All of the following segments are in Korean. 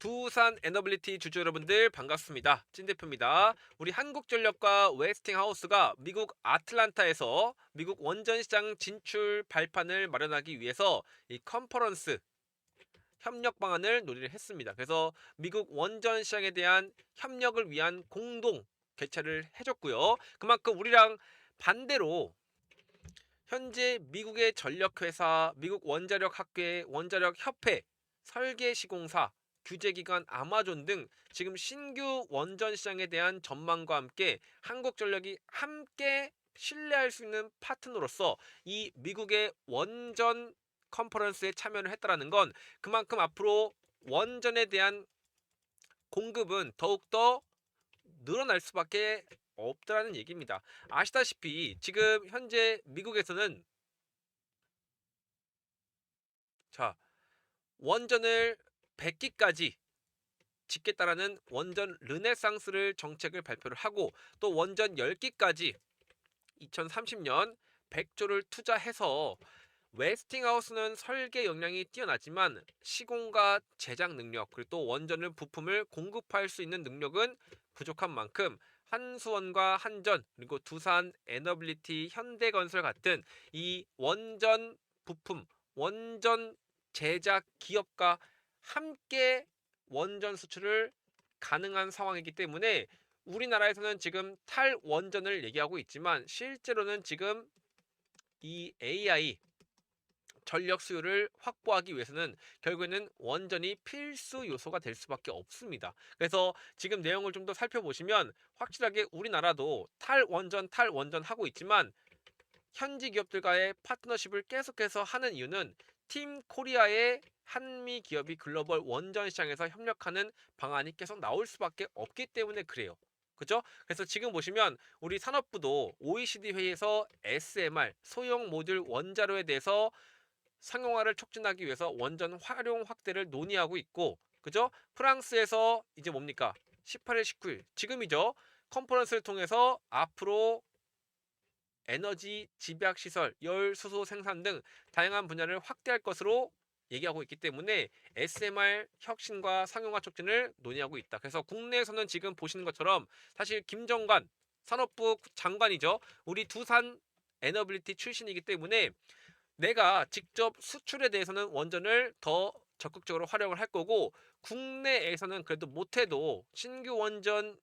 두산 에너빌리티 주주 여러분들 반갑습니다. 찐 대표입니다. 우리 한국전력과 웨스팅하우스가 미국 아틀란타에서 미국 원전 시장 진출 발판을 마련하기 위해서 이 컨퍼런스 협력 방안을 논의를 했습니다. 그래서 미국 원전 시장에 대한 협력을 위한 공동 개최를 해줬고요. 그만큼 우리랑 반대로 현재 미국의 전력회사, 미국 원자력 학회, 원자력 협회, 설계 시공사, 규제기관 아마존 등 지금 신규 원전 시장에 대한 전망과 함께 한국전력이 함께 신뢰할 수 있는 파트너로서 이 미국의 원전 컨퍼런스에 참여를 했다라는 건 그만큼 앞으로 원전에 대한 공급은 더욱더 늘어날 수밖에 없다라는 얘기입니다. 아시다시피 지금 현재 미국에서는 자 원전을 100기까지 짓겠다라는 원전 르네상스를 정책을 발표를 하고 또 원전 10기까지 2030년 100조를 투자해서 웨스팅하우스는 설계 역량이 뛰어나지만 시공과 제작 능력 그리고 또 원전을 부품을 공급할 수 있는 능력은 부족한 만큼 한수원과 한전 그리고 두산 에너빌리티 현대건설 같은 이 원전 부품 원전 제작 기업과 함께 원전 수출을 가능한 상황이기 때문에 우리나라에서는 지금 탈원전을 얘기하고 있지만 실제로는 지금 이 AI 전력 수요를 확보하기 위해서는 결국에는 원전이 필수 요소가 될 수밖에 없습니다. 그래서 지금 내용을 좀 더 살펴보시면 확실하게 우리나라도 탈원전 탈원전 하고 있지만 현지 기업들과의 파트너십을 계속해서 하는 이유는 팀 코리아의 한미 기업이 글로벌 원전 시장에서 협력하는 방안이 계속 나올 수밖에 없기 때문에 그래요. 그죠? 그래서 지금 보시면 우리 산업부도 OECD 회의에서 SMR 소형 모듈 원자로에 대해서 상용화를 촉진하기 위해서 원전 활용 확대를 논의하고 있고 그죠? 프랑스에서 이제 뭡니까? 18일, 19일 지금이죠. 컨퍼런스를 통해서 앞으로 에너지 집약 시설, 열 수소 생산 등 다양한 분야를 확대할 것으로 얘기하고 있기 때문에 SMR 혁신과 상용화 촉진을 논의하고 있다. 그래서 국내에서는 지금 보시는 것처럼 사실 김정관 산업부 장관이죠. 우리 두산 에너빌리티 출신이기 때문에 내가 직접 수출에 대해서는 원전을 더 적극적으로 활용을 할 거고 국내에서는 그래도 못해도 신규 원전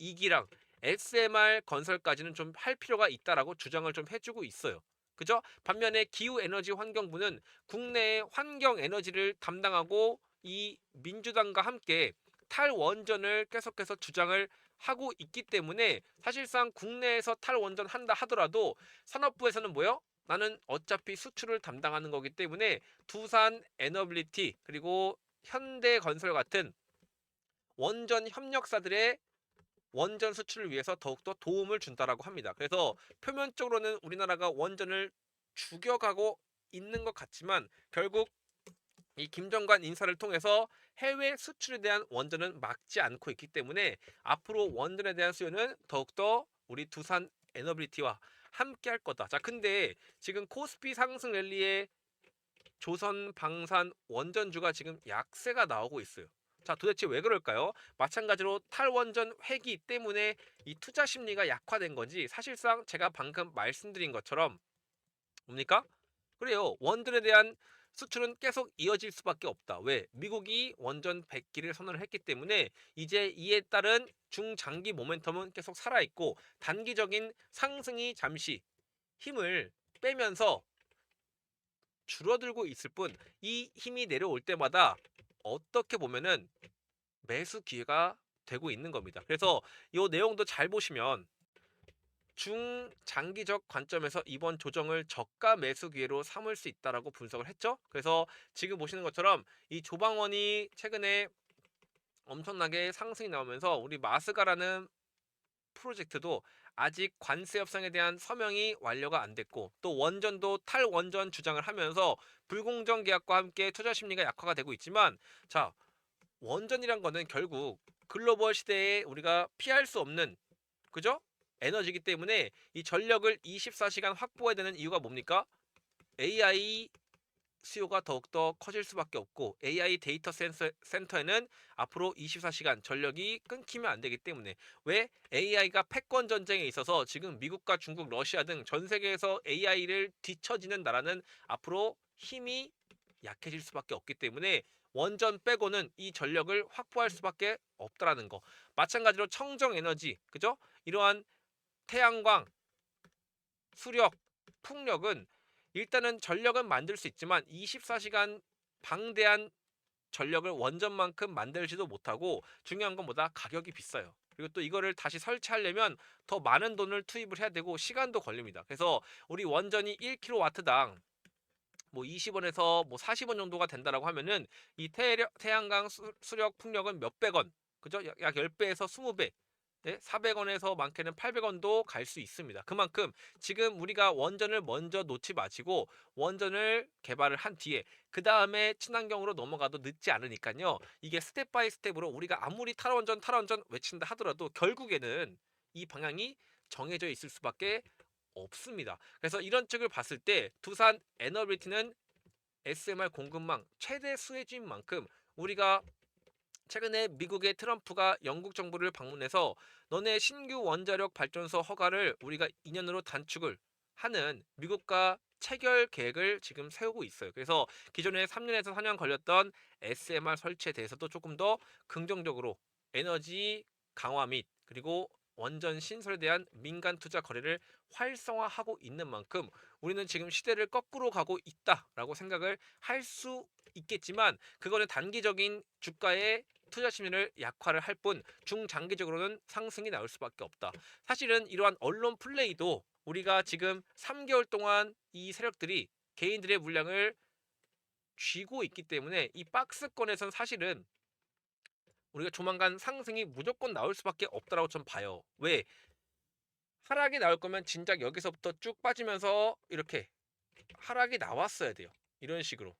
2기랑 SMR 건설까지는 좀 할 필요가 있다라고 주장을 좀 해주고 있어요. 그죠? 반면에 기후 에너지 환경부는 국내의 환경 에너지를 담당하고 이 민주당과 함께 탈원전을 계속해서 주장을 하고 있기 때문에 사실상 국내에서 탈원전 한다 하더라도 산업부에서는 뭐요? 나는 어차피 수출을 담당하는 거기 때문에 두산 에너빌리티 그리고 현대건설 같은 원전 협력사들의 원전 수출을 위해서 더욱더 도움을 준다라고 합니다. 그래서 표면적으로는 우리나라가 원전을 죽여가고 있는 것 같지만 결국 이 김정관 인사를 통해서 해외 수출에 대한 원전은 막지 않고 있기 때문에 앞으로 원전에 대한 수요는 더욱더 우리 두산 에너빌리티와 함께 할 거다. 자, 근데 지금 코스피 상승 랠리에 조선 방산 원전주가 지금 약세가 나오고 있어요. 자, 도대체 왜 그럴까요? 마찬가지로 탈원전 회기 때문에 이 투자 심리가 약화된 건지 사실상 제가 방금 말씀드린 것처럼 뭡니까? 그래요. 원전에 대한 수출은 계속 이어질 수밖에 없다. 왜? 미국이 원전 100기를 선언을 했기 때문에 이제 이에 따른 중장기 모멘텀은 계속 살아있고 단기적인 상승이 잠시 힘을 빼면서 줄어들고 있을 뿐 이 힘이 내려올 때마다 어떻게 보면은 매수 기회가 되고 있는 겁니다. 그래서 이 내용도 잘 보시면 중장기적 관점에서 이번 조정을 저가 매수 기회로 삼을 수 있다라고 분석을 했죠. 그래서 지금 보시는 것처럼 이 조방원이 최근에 엄청나게 상승이 나오면서 우리 마스가라는 프로젝트도 아직 관세 협상에 대한 서명이 완료가 안 됐고 또 원전도 탈원전 주장을 하면서 불공정 계약과 함께 투자 심리가 약화가 되고 있지만 자 원전이란 거는 결국 글로벌 시대에 우리가 피할 수 없는 그죠? 에너지이기 때문에 이 전력을 24시간 확보해야 되는 이유가 뭡니까? AI 수요가 더욱더 커질 수밖에 없고 AI 데이터 센서, 센터에는 앞으로 24시간 전력이 끊기면 안 되기 때문에 왜 AI가 패권 전쟁에 있어서 지금 미국과 중국, 러시아 등 전 세계에서 AI를 뒤처지는 나라는 앞으로 힘이 약해질 수밖에 없기 때문에 원전 빼고는 이 전력을 확보할 수밖에 없다라는 거. 마찬가지로 청정 에너지, 그죠? 이러한 태양광, 수력, 풍력은 일단은 전력은 만들 수 있지만 24시간 방대한 전력을 원전만큼 만들지도 못하고 중요한 건 뭐다? 가격이 비싸요. 그리고 또 이거를 다시 설치하려면 더 많은 돈을 투입을 해야 되고 시간도 걸립니다. 그래서 우리 원전이 1kW당 뭐 20원에서 뭐 40원 정도가 된다라고 하면은 이 태양광 수, 수력 풍력은 몇백 원, 그죠? 약, 약 10배에서 20배, 네? 400원에서 많게는 800원도 갈 수 있습니다. 그만큼 지금 우리가 원전을 먼저 놓지 마시고 원전을 개발을 한 뒤에 그 다음에 친환경으로 넘어가도 늦지 않으니까요. 이게 스텝 바이 스텝으로 우리가 아무리 탈원전 탈원전 외친다 하더라도 결국에는 이 방향이 정해져 있을 수밖에 없습니다. 그래서 이런 측을 봤을 때 두산 에너빌티는 SMR 공급망 최대 수혜주인 만큼 우리가 최근에 미국의 트럼프가 영국 정부를 방문해서 너네 신규 원자력 발전소 허가를 우리가 2년으로 단축을 하는 미국과 체결 계획을 지금 세우고 있어요. 그래서 기존에 3년에서 4년 걸렸던 SMR 설치에 대해서도 조금 더 긍정적으로 에너지 강화 및 그리고 원전 신설에 대한 민간 투자 거래를 활성화하고 있는 만큼 우리는 지금 시대를 거꾸로 가고 있다라고 생각을 할 수 있겠지만 그거는 단기적인 주가의 투자 심리를 약화를 할 뿐 중장기적으로는 상승이 나올 수밖에 없다. 사실은 이러한 언론 플레이도 우리가 지금 3개월 동안 이 세력들이 개인들의 물량을 쥐고 있기 때문에 이 박스권에선 사실은 우리가 조만간 상승이 무조건 나올 수밖에 없다라고 좀 봐요. 왜? 하락이 나올 거면 진작 여기서부터 쭉 빠지면서 이렇게 하락이 나왔어야 돼요. 이런 식으로.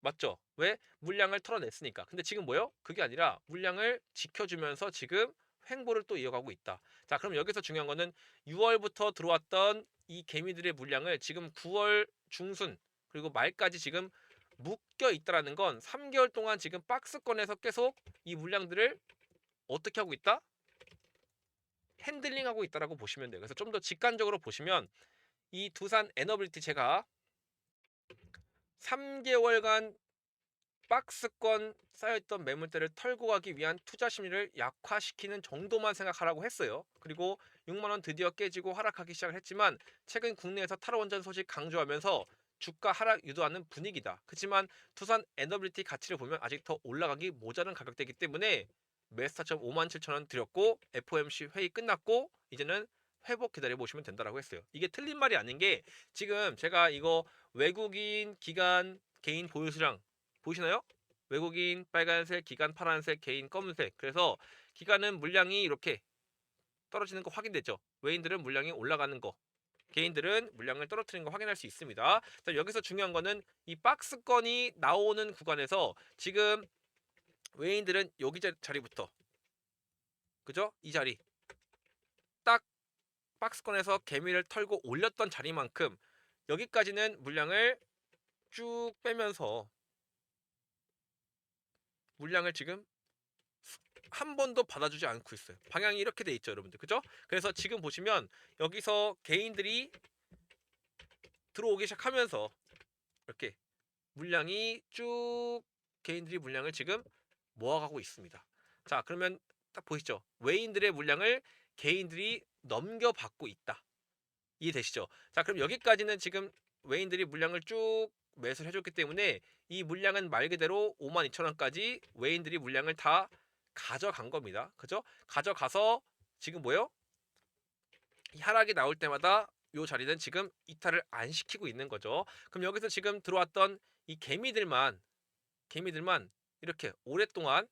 맞죠? 왜? 물량을 털어냈으니까. 근데 지금 뭐요? 그게 아니라 물량을 지켜주면서 지금 횡보를 또 이어가고 있다. 자, 그럼 여기서 중요한 거는 6월부터 들어왔던 이 개미들의 물량을 지금 9월 중순 그리고 말까지 지금 묶여 있다라는 건 3개월 동안 지금 박스권에서 계속 이 물량들을 어떻게 하고 있다? 핸들링하고 있다라고 보시면 돼요. 그래서 좀 더 직관적으로 보시면 이 두산 에너빌티 제가 3개월간 박스권 쌓여있던 매물대를 털고 가기 위한 투자 심리를 약화시키는 정도만 생각하라고 했어요. 그리고 6만원 드디어 깨지고 하락하기 시작을 했지만 최근 국내에서 탈원전 소식 강조하면서 주가 하락 유도하는 분위기다. 그렇지만 두산 에너빌티 가치를 보면 아직 더 올라가기 모자란 가격대이기 때문에 매스타점 5만 7천 원 드렸고 FOMC 회의 끝났고 이제는 회복 기다려 보시면 된다라고 했어요. 이게 틀린 말이 아닌 게 지금 제가 이거 외국인 기관 개인 보유 수량 보이시나요? 외국인 빨간색, 기관 파란색, 개인 검은색. 그래서 기관은 물량이 이렇게 떨어지는 거 확인됐죠. 외인들은 물량이 올라가는 거. 개인들은 물량을 떨어뜨리는 거 확인할 수 있습니다. 자, 여기서 중요한 거는 이 박스권이 나오는 구간에서 지금 외인들은 여기 자- 자리부터 그죠? 이 자리 딱 박스권에서 개미를 털고 올렸던 자리만큼 여기까지는 물량을 쭉 빼면서 물량을 지금 한 번도 받아주지 않고 있어요. 방향이 이렇게 돼 있죠, 여러분들. 그죠? 그래서 지금 보시면 여기서 개인들이 들어오기 시작하면서 이렇게 물량이 쭉 개인들이 물량을 지금 모아가고 있습니다. 자, 그러면 딱 보이시죠? 외인들의 물량을 개인들이 넘겨받고 있다. 이해되시죠? 자, 그럼 여기까지는 지금 외인들이 물량을 쭉 매수를 해줬기 때문에 이 물량은 말 그대로 5만 2천 원까지 외인들이 물량을 다 가져간 겁니다. 그죠? 가져가서 지금 뭐요? 이 하락이 나올 때마다 이 자리는 지금 이탈을 안 시키고 있는 거죠. 그럼 여기서 지금 들어왔던 이 개미들만 개미들만 이렇게 오랫동안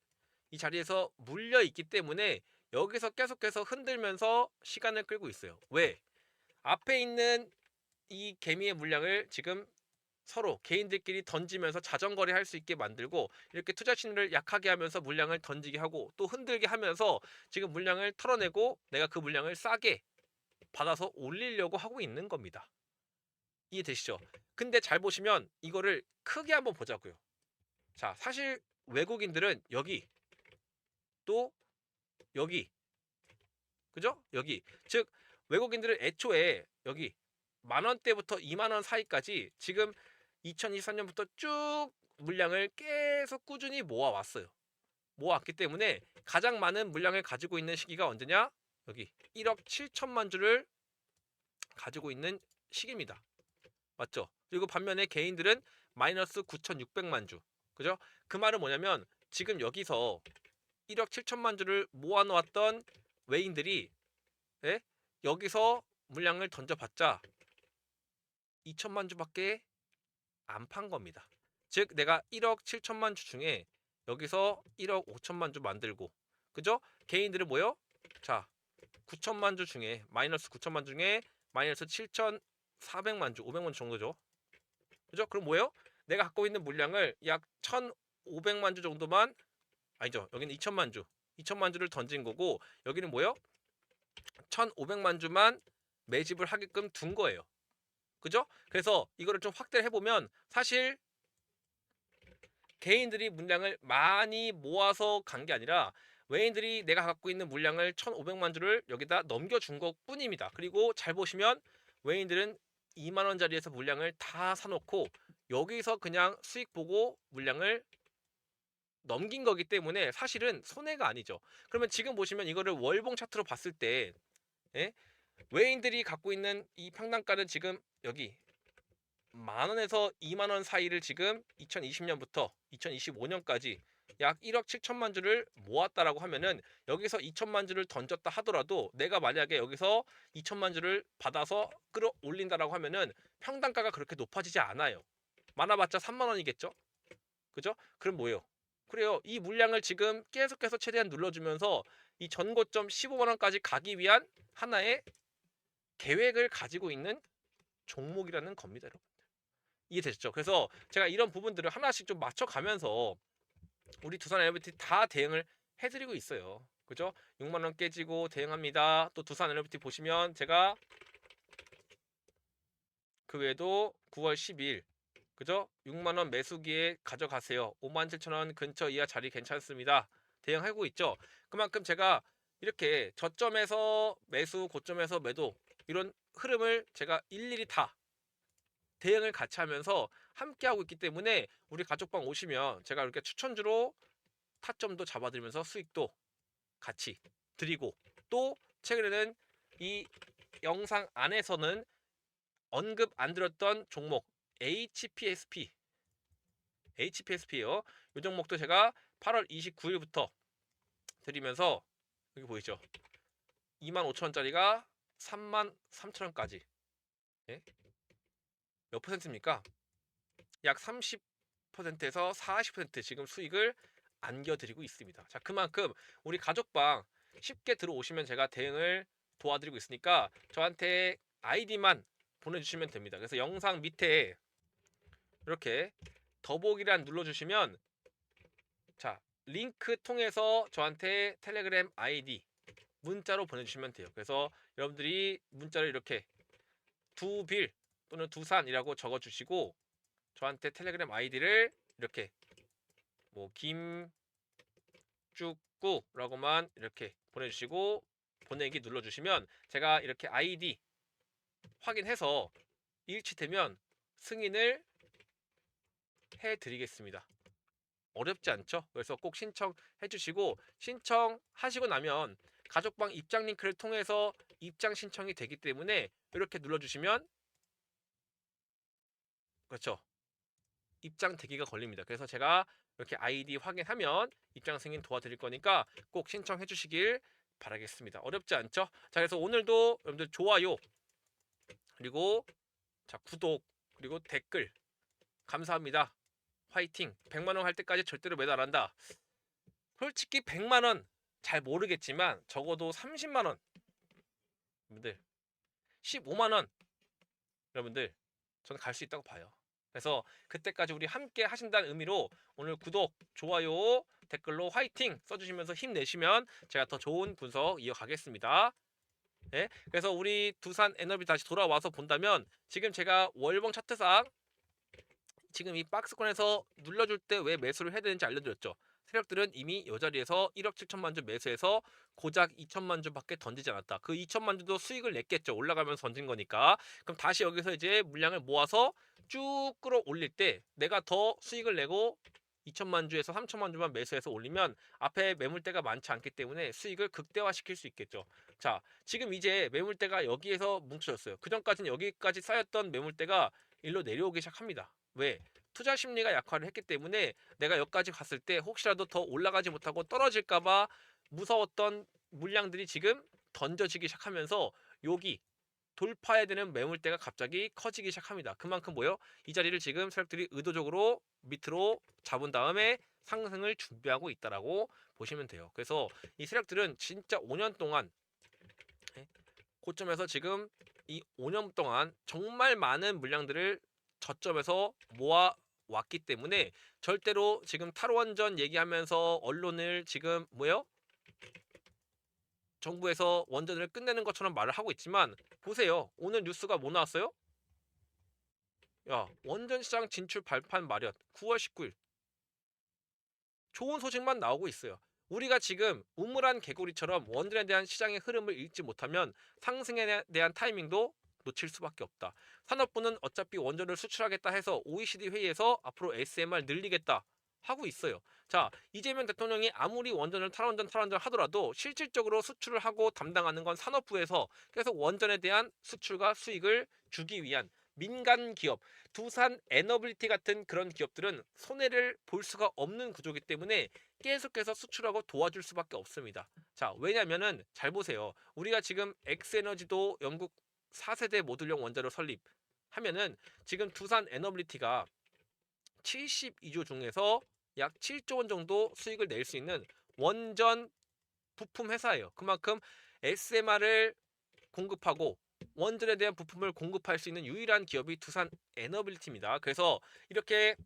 이 자리에서 물려 있기 때문에 여기서 계속해서 흔들면서 시간을 끌고 있어요. 왜? 앞에 있는 이 개미의 물량을 지금 서로 개인들끼리 던지면서 자전거리 할 수 있게 만들고 이렇게 투자 심리를 약하게 하면서 물량을 던지게 하고 또 흔들게 하면서 지금 물량을 털어내고 내가 그 물량을 싸게 받아서 올리려고 하고 있는 겁니다. 이해되시죠? 근데 잘 보시면 이거를 크게 한번 보자고요. 자, 사실 외국인들은 여기 또 여기 그죠? 여기 즉 외국인들은 애초에 여기 만 원대부터 2만 원 사이까지 지금 2023년부터 쭉 물량을 계속 꾸준히 모아왔어요. 모았기 때문에 가장 많은 물량을 가지고 있는 시기가 언제냐? 여기 1억 7천만 주를 가지고 있는 시기입니다. 맞죠? 그리고 반면에 개인들은 마이너스 9,600만 주. 그죠? 그 말은 뭐냐면 지금 여기서 1억 7천만 주를 모아놓았던 외인들이 예? 여기서 물량을 던져봤자 2천만 주밖에 안 판 겁니다. 즉 내가 1억 7천만 주 중에 여기서 1억 5천만 주 만들고 그죠? 개인들은 뭐요? 자 9천만 주 중에 마이너스 9천만 중에 마이너스 7,400만 주, 500만 주 정도죠. 그죠? 그럼 뭐예요? 내가 갖고 있는 물량을 약 1,500만 주 정도만 아니죠. 여기는 2천만 주. 2천만 주를 던진 거고 여기는 뭐예요? 1,500만 주만 매집을 하게끔 둔 거예요. 그죠? 그래서 이거를 좀 확대를 해보면 사실 개인들이 물량을 많이 모아서 간 게 아니라 외인들이 내가 갖고 있는 물량을 1,500만 주를 여기다 넘겨준 것 뿐입니다. 그리고 잘 보시면 외인들은 2만 원짜리에서 물량을 다 사놓고 여기서 그냥 수익 보고 물량을 넘긴 거기 때문에 사실은 손해가 아니죠. 그러면 지금 보시면 이거를 월봉 차트로 봤을 때 예? 외인들이 갖고 있는 이 평단가는 지금 여기 만 원에서 2만 원 사이를 지금 2020년부터 2025년까지 약 1억 7천만 주를 모았다라고 하면은 여기서 2천만 주를 던졌다 하더라도 내가 만약에 여기서 2천만 주를 받아서 끌어올린다라고 하면은 평단가가 그렇게 높아지지 않아요. 많아봤자 3만 원이겠죠? 그죠? 그럼 뭐예요? 그래요. 이 물량을 지금 계속해서 최대한 눌러주면서 이 전고점 15만 원까지 가기 위한 하나의 계획을 가지고 있는 종목이라는 겁니다, 여러분들. 이해되셨죠? 그래서 제가 이런 부분들을 하나씩 좀 맞춰가면서 우리 두산 엘리베이터 다 대응을 해드리고 있어요. 그죠? 6만 원 깨지고 대응합니다. 또 두산 엘리베이터 보시면 제가 그 외에도 9월 10일 그죠? 6만 원 매수기에 가져가세요. 5만 7천 원 근처 이하 자리 괜찮습니다. 대응하고 있죠. 그만큼 제가 이렇게 저점에서 매수, 고점에서 매도 이런 흐름을 제가 일일이 다 대응을 같이 하면서 함께 하고 있기 때문에 우리 가족방 오시면 제가 이렇게 추천주로 타점도 잡아드리면서 수익도 같이 드리고 또 최근에는 이 영상 안에서는 언급 안 드렸던 종목 HPSP HPSP요. 이 종목도 제가 8월 29일부터 드리면서 여기 보이죠? 25,000원짜리가 33,000원까지 예? 몇 퍼센트입니까? 약 30%에서 40% 지금 수익을 안겨드리고 있습니다. 자, 그만큼 우리 가족방 쉽게 들어오시면 제가 대응을 도와드리고 있으니까 저한테 아이디만 보내주시면 됩니다. 그래서 영상 밑에 이렇게 더보기란 눌러주시면 자 링크 통해서 저한테 텔레그램 아이디 문자로 보내주시면 돼요. 그래서 여러분들이 문자를 이렇게 두빌 또는 두산이라고 적어주시고 저한테 텔레그램 아이디를 이렇게 뭐 김쭉구라고만 이렇게 보내주시고 보내기 눌러주시면 제가 이렇게 아이디 확인해서 일치되면 승인을 해드리겠습니다. 어렵지 않죠? 그래서 꼭 신청해 주시고 신청하시고 나면 가족방 입장 링크를 통해서 입장 신청이 되기 때문에 이렇게 눌러주시면 그렇죠. 입장 대기가 걸립니다. 그래서 제가 이렇게 아이디 확인하면 입장 승인 도와드릴 거니까 꼭 신청해 주시길 바라겠습니다. 어렵지 않죠? 자, 그래서 오늘도 여러분들 좋아요 그리고 자 구독 그리고 댓글 감사합니다. 화이팅. 100만 원 할 때까지 절대로 매도 안 한다. 솔직히 100만 원 잘 모르겠지만 적어도 30만 원 여러분들 15만 원 여러분들 저는 갈 수 있다고 봐요. 그래서 그때까지 우리 함께 하신다는 의미로 오늘 구독, 좋아요, 댓글로 화이팅 써주시면서 힘내시면 제가 더 좋은 분석 이어가겠습니다. 예? 그래서 우리 두산 에너비 다시 돌아와서 본다면 지금 제가 월봉 차트상 지금 이 박스권에서 눌러줄 때 왜 매수를 해야 되는지 알려드렸죠. 세력들은 이미 이 자리에서 1억 7천만 주 매수해서 고작 2천만 주밖에 던지지 않았다. 그 2천만 주도 수익을 냈겠죠. 올라가면서 던진 거니까. 그럼 다시 여기서 이제 물량을 모아서 쭉 끌어올릴 때 내가 더 수익을 내고 2천만 주에서 3천만 주만 매수해서 올리면 앞에 매물대가 많지 않기 때문에 수익을 극대화시킬 수 있겠죠. 자, 지금 이제 매물대가 여기에서 뭉쳐졌어요. 그 전까지는 여기까지 쌓였던 매물대가 일로 내려오기 시작합니다. 왜? 투자 심리가 약화를 했기 때문에 내가 여기까지 갔을 때 혹시라도 더 올라가지 못하고 떨어질까봐 무서웠던 물량들이 지금 던져지기 시작하면서 여기 돌파해야 되는 매물대가 갑자기 커지기 시작합니다. 그만큼 뭐요? 이 자리를 지금 세력들이 의도적으로 밑으로 잡은 다음에 상승을 준비하고 있다라고 보시면 돼요. 그래서 이 세력들은 진짜 5년 동안 예, 고점에서 지금 이 5년 동안 정말 많은 물량들을 저점에서 모아 왔기 때문에 절대로 지금 탈원전 얘기하면서 언론을 지금 뭐요? 정부에서 원전을 끝내는 것처럼 말을 하고 있지만 보세요. 오늘 뉴스가 뭐 나왔어요? 야, 원전 시장 진출 발판 마련 9월 19일. 좋은 소식만 나오고 있어요. 우리가 지금 우물한 개구리처럼 원전에 대한 시장의 흐름을 읽지 못하면 상승에 대한 타이밍도 놓칠 수밖에 없다. 산업부는 어차피 원전을 수출하겠다 해서 OECD 회의에서 앞으로 SMR 늘리겠다 하고 있어요. 자, 이재명 대통령이 아무리 원전을 탈원전 탈원전 하더라도 실질적으로 수출을 하고 담당하는 건 산업부에서 계속 원전에 대한 수출과 수익을 주기 위한 민간 기업, 두산 에너빌티 같은 그런 기업들은 손해를 볼 수가 없는 구조이기 때문에 계속해서 수출하고 도와줄 수밖에 없습니다. 자, 왜냐면은 잘 보세요. 우리가 지금 엑스에너지도 영국 4세대 모듈형 원자로 설립하면은 지금 두산 에너빌리티가 72조 중에서 약 7조 원 정도 수익을 낼 수 있는 원전 부품 회사예요. 그만큼 SMR을 공급하고 원전에 대한 부품을 공급할 수 있는 유일한 기업이 두산 에너빌리티입니다. 그래서 이렇게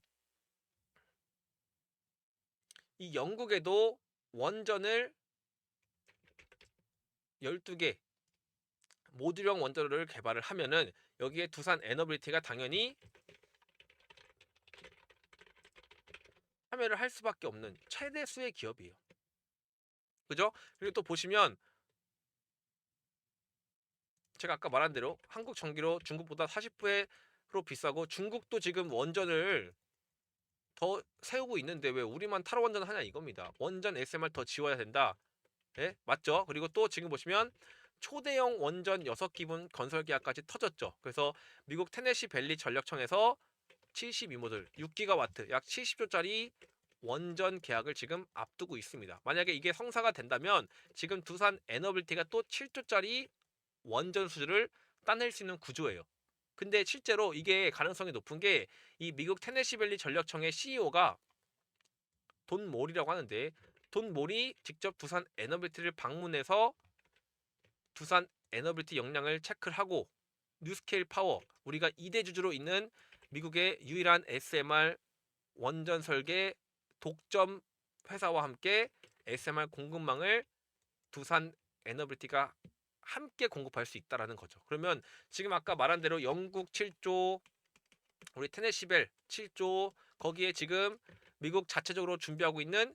이 영국에도 원전을 12개 모듈형 원전을 개발을 하면은 여기에 두산 에너빌리티가 당연히 참여를 할 수밖에 없는 최대 수의 기업이에요. 그죠? 그리고 또 보시면 제가 아까 말한 대로 한국 전기료 중국보다 40% 비싸고 중국도 지금 원전을 더 세우고 있는데 왜 우리만 탈원전 하냐 이겁니다. 원전 SMR 더 지워야 된다. 예? 맞죠? 그리고 또 지금 보시면 초대형 원전 6기분 건설 계약까지 터졌죠. 그래서 미국 테네시 밸리 전력청에서 72모듈 6기가와트 약 70조짜리 원전 계약을 지금 앞두고 있습니다. 만약에 이게 성사가 된다면 지금 두산 에너빌티가 또 7조짜리 원전 수주를 따낼 수 있는 구조예요. 근데 실제로 이게 가능성이 높은 게 이 미국 테네시밸리 전력청의 CEO가 돈 몰이라고 하는데 돈 몰이 직접 두산 에너빌티를 방문해서 두산 에너빌티 역량을 체크를 하고 뉴스케일 파워 우리가 2대 주주로 있는 미국의 유일한 SMR 원전 설계 독점 회사와 함께 SMR 공급망을 두산 에너빌티가 함께 공급할 수 있다라는 거죠. 그러면 지금 아까 말한 대로 영국 7조, 우리 테네시벨 7조, 거기에 지금 미국 자체적으로 준비하고 있는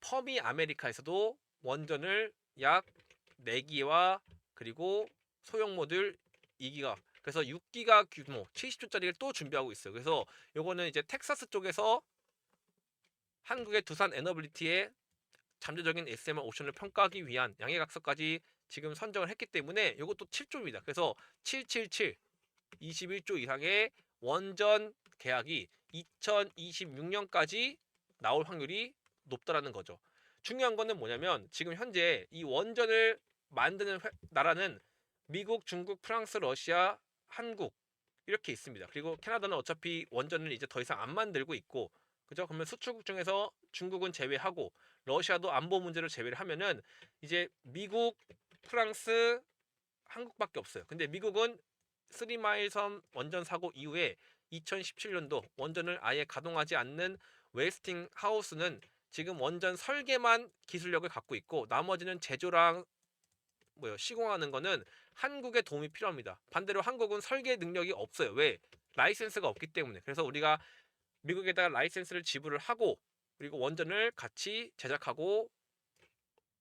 퍼미 아메리카에서도 원전을 약 4기와 그리고 소형 모듈 2기가 그래서 6기가 규모 70조짜리를 또 준비하고 있어요. 그래서 요거는 이제 텍사스 쪽에서 한국의 두산 에너빌리티의 잠재적인 SMR 옵션을 평가하기 위한 양해각서까지 지금 선정을 했기 때문에 이것도 7조입니다. 그래서 777 21조 이상의 원전 계약이 2026년까지 나올 확률이 높다라는 거죠. 중요한 거는 뭐냐면 지금 현재 이 원전을 만드는 회, 나라는 미국, 중국, 프랑스, 러시아, 한국 이렇게 있습니다. 그리고 캐나다는 어차피 원전을 이제 더 이상 안 만들고 있고 그죠? 그러면 수출국 중에서 중국은 제외하고 러시아도 안보 문제를 제외를 하면은 이제 미국, 프랑스, 한국밖에 없어요. 근데 미국은 쓰리마일 섬 원전 사고 이후에 2017년도 원전을 아예 가동하지 않는 웨스팅 하우스는 지금 원전 설계만 기술력을 갖고 있고 나머지는 제조랑 뭐요 시공하는 거는 한국의 도움이 필요합니다. 반대로 한국은 설계 능력이 없어요. 왜? 라이센스가 없기 때문에. 그래서 우리가 미국에다가 라이센스를 지불을 하고 그리고 원전을 같이 제작하고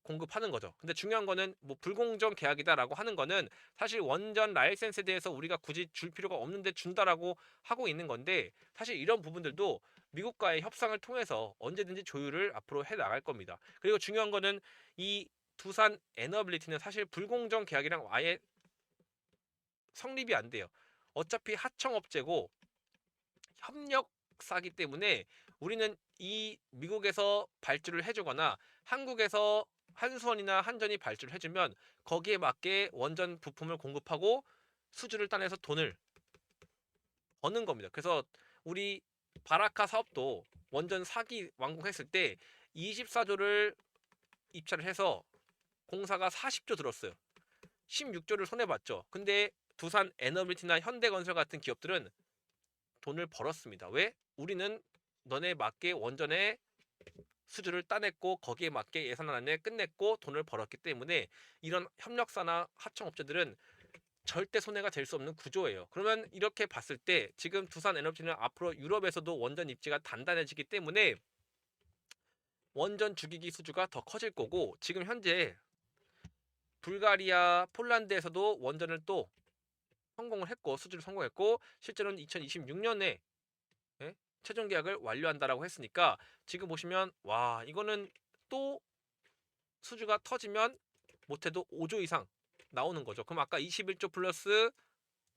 공급하는 거죠. 근데 중요한 거는 뭐 불공정 계약이다라고 하는 거는 사실 원전 라이센스에 대해서 우리가 굳이 줄 필요가 없는데 준다라고 하고 있는 건데 사실 이런 부분들도 미국과의 협상을 통해서 언제든지 조율을 앞으로 해 나갈 겁니다. 그리고 중요한 거는 이 두산 에너빌리티는 사실 불공정 계약이랑 아예 성립이 안 돼요. 어차피 하청업체고 협력사기 때문에 우리는 이 미국에서 발주를 해주거나 한국에서 한수원이나 한전이 발주를 해주면 거기에 맞게 원전 부품을 공급하고 수주를 따내서 돈을 버는 겁니다. 그래서 우리 바라카 사업도 원전 사기 완공했을 때 24조를 입찰을 해서 공사가 40조 들었어요. 16조를 손해 봤죠. 근데 두산 에너빌티나 현대건설 같은 기업들은 돈을 벌었습니다. 왜? 우리는 너네 맞게 원전에 수주를 따냈고 거기에 맞게 예산 안에 끝냈고 돈을 벌었기 때문에 이런 협력사나 하청업체들은 절대 손해가 될 수 없는 구조예요. 그러면 이렇게 봤을 때 지금 두산 에너지는 앞으로 유럽에서도 원전 입지가 단단해지기 때문에 원전 주기기 수주가 더 커질 거고 지금 현재 불가리아, 폴란드에서도 원전을 또 성공을 했고 수주를 성공했고 실제로는 2026년에 예? 최종 계약을 완료한다라고 했으니까 지금 보시면 와 이거는 또 수주가 터지면 못해도 5조 이상 나오는 거죠. 그럼 아까 21조 플러스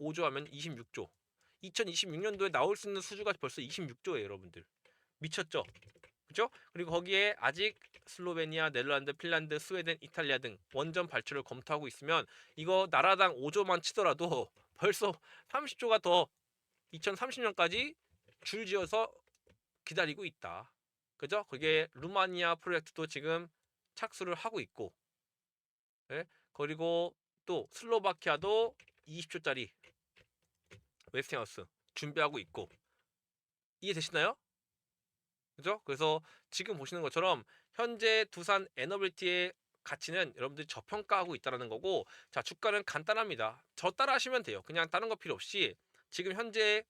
5조 하면 26조. 2026년도에 나올 수 있는 수주가 벌써 26조예요, 여러분들. 미쳤죠? 그죠? 그리고 거기에 아직 슬로베니아, 네덜란드, 핀란드, 스웨덴, 이탈리아 등 원전 발주를 검토하고 있으면 이거 나라당 5조만 치더라도 벌써 30조가 더 2030년까지 줄지어서 기다리고 있다. 그죠? 그게 루마니아 프로젝트도 지금 착수를 하고 있고, 예? 그리고 또 슬로바키아도 20조짜리 웨스팅하우스 준비하고 있고, 이해되시나요? 그죠? 그래서 지금 보시는 것처럼 현재 두산 에너빌티의 가치는 여러분들이 저평가하고 있다는 거고, 자 주가는 간단합니다. 저 따라 하시면 돼요. 그냥 다른 거 필요 없이 지금 현재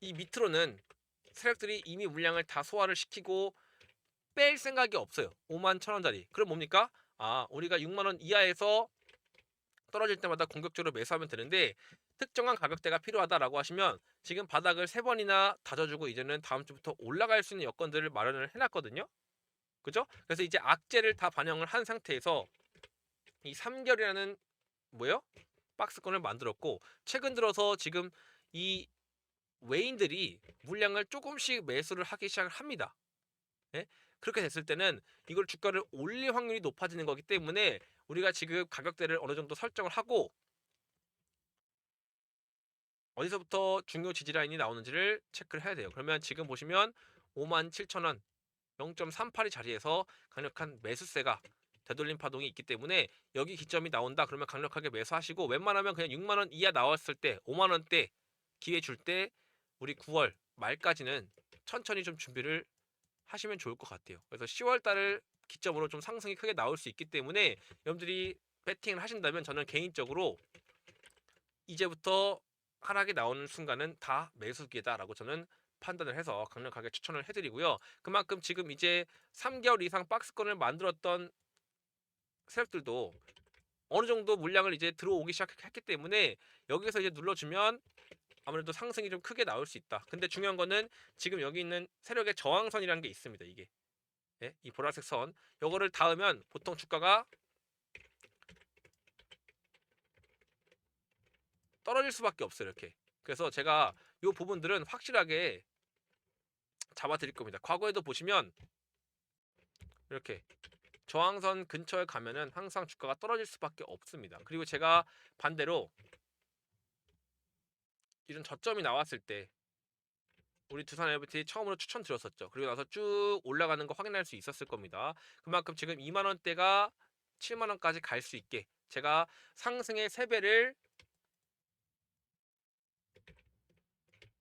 이 밑으로는 세력들이 이미 물량을 다 소화를 시키고 뺄 생각이 없어요. 5만 천 원짜리. 그럼 뭡니까? 아, 우리가 6만 원 이하에서 떨어질 때마다 공격적으로 매수하면 되는데 특정한 가격대가 필요하다라고 하시면 지금 바닥을 세 번이나 다져주고 이제는 다음 주부터 올라갈 수 있는 여건들을 마련을 해놨거든요. 그죠? 그래서 이제 악재를 다 반영을 한 상태에서 이 3개월이라는 뭐예요? 박스권을 만들었고 최근 들어서 지금 이 외인들이 물량을 조금씩 매수를 하기 시작을 합니다. 예? 그렇게 됐을 때는 이걸 주가를 올릴 확률이 높아지는 거기 때문에 우리가 지금 가격대를 어느 정도 설정을 하고 어디서부터 중요 지지 라인이 나오는지를 체크를 해야 돼요. 그러면 지금 보시면 57,000원 0.38이 자리에서 강력한 매수세가 되돌림 파동이 있기 때문에 여기 기점이 나온다 그러면 강력하게 매수하시고 웬만하면 그냥 6만 원 이하 나왔을 때 5만 원대 기회 줄 때 우리 9월 말까지는 천천히 좀 준비를 하시면 좋을 것 같아요. 그래서 10월 달을 기점으로 좀 상승이 크게 나올 수 있기 때문에 여러분들이 배팅을 하신다면 저는 개인적으로 이제부터 하락이 나오는 순간은 다 매수 기회다라고 저는 판단을 해서 강력하게 추천을 해드리고요. 그만큼 지금 이제 3개월 이상 박스권을 만들었던 세력들도 어느 정도 물량을 이제 들어오기 시작했기 때문에 여기서 이제 눌러주면 아무래도 상승이 좀 크게 나올 수 있다. 근데 중요한 거는 지금 여기 있는 세력의 저항선이라는 게 있습니다. 이게 예? 이 보라색 선 요거를 닿으면 보통 주가가 떨어질 수밖에 없어요. 이렇게 그래서 제가 요 부분들은 확실하게 잡아 드릴 겁니다. 과거에도 보시면 이렇게 저항선 근처에 가면은 항상 주가가 떨어질 수밖에 없습니다. 그리고 제가 반대로 이런 저점이 나왔을 때 우리 두산 에버티 처음으로 추천드렸었죠. 그리고 나서 쭉 올라가는 거 확인할 수 있었을 겁니다. 그만큼 지금 2만 원대가 7만 원까지 갈 수 있게 제가 상승의 3배를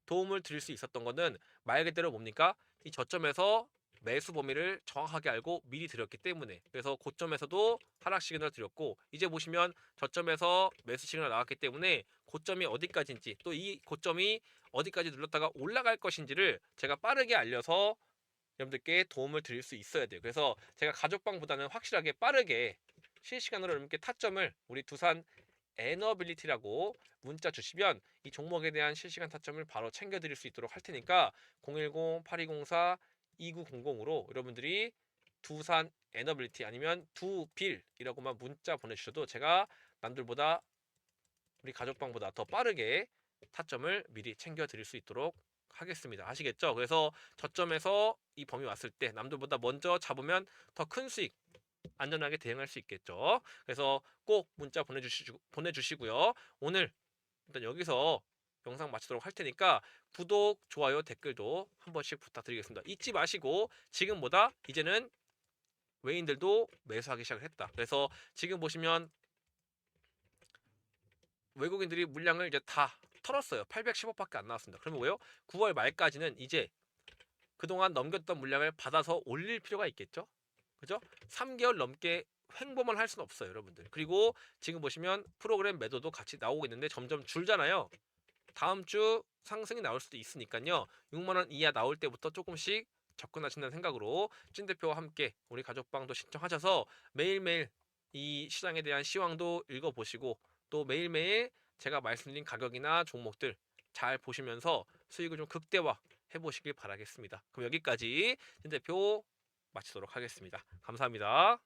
도움을 드릴 수 있었던 거는 말 그대로 뭡니까? 이 저점에서 매수 범위를 정확하게 알고 미리 드렸기 때문에 그래서 고점에서도 하락 시그널 드렸고 이제 보시면 저점에서 매수 시그널 나왔기 때문에 고점이 어디까지인지 또 이 고점이 어디까지 눌렀다가 올라갈 것인지를 제가 빠르게 알려서 여러분들께 도움을 드릴 수 있어야 돼요. 그래서 제가 가족방보다는 확실하게 빠르게 실시간으로 여러분께 타점을 우리 두산 에너빌리티라고 문자 주시면 이 종목에 대한 실시간 타점을 바로 챙겨드릴 수 있도록 할 테니까 010-8204-2900으로 여러분들이 두산 에너빌리티 아니면 두빌이라고만 문자 보내주셔도 제가 남들보다 우리 가족방보다 더 빠르게 타점을 미리 챙겨드릴 수 있도록 하겠습니다. 아시겠죠? 그래서 저점에서 이 범위 왔을 때 남들보다 먼저 잡으면 더 큰 수익 안전하게 대응할 수 있겠죠. 그래서 꼭 문자 보내주시고 보내주시고요. 오늘 일단 여기서 영상 마치도록 할 테니까 구독, 좋아요, 댓글도 한 번씩 부탁드리겠습니다. 잊지 마시고 지금보다 이제는 외인들도 매수하기 시작을 했다. 그래서 지금 보시면 외국인들이 물량을 이제 다 털었어요. 810억밖에 안 나왔습니다. 그러면 왜요? 9월 말까지는 이제 그동안 넘겼던 물량을 받아서 올릴 필요가 있겠죠? 그죠? 3개월 넘게 횡보만 할 수는 없어요, 여러분들. 그리고 지금 보시면 프로그램 매도도 같이 나오고 있는데 점점 줄잖아요. 다음 주 상승이 나올 수도 있으니까요. 6만 원 이하 나올 때부터 조금씩 접근하신다는 생각으로 찐 대표와 함께 우리 가족방도 신청하셔서 매일매일 이 시장에 대한 시황도 읽어보시고 또 매일매일 제가 말씀드린 가격이나 종목들 잘 보시면서 수익을 좀 극대화 해보시길 바라겠습니다. 그럼 여기까지 진 대표 마치도록 하겠습니다. 감사합니다.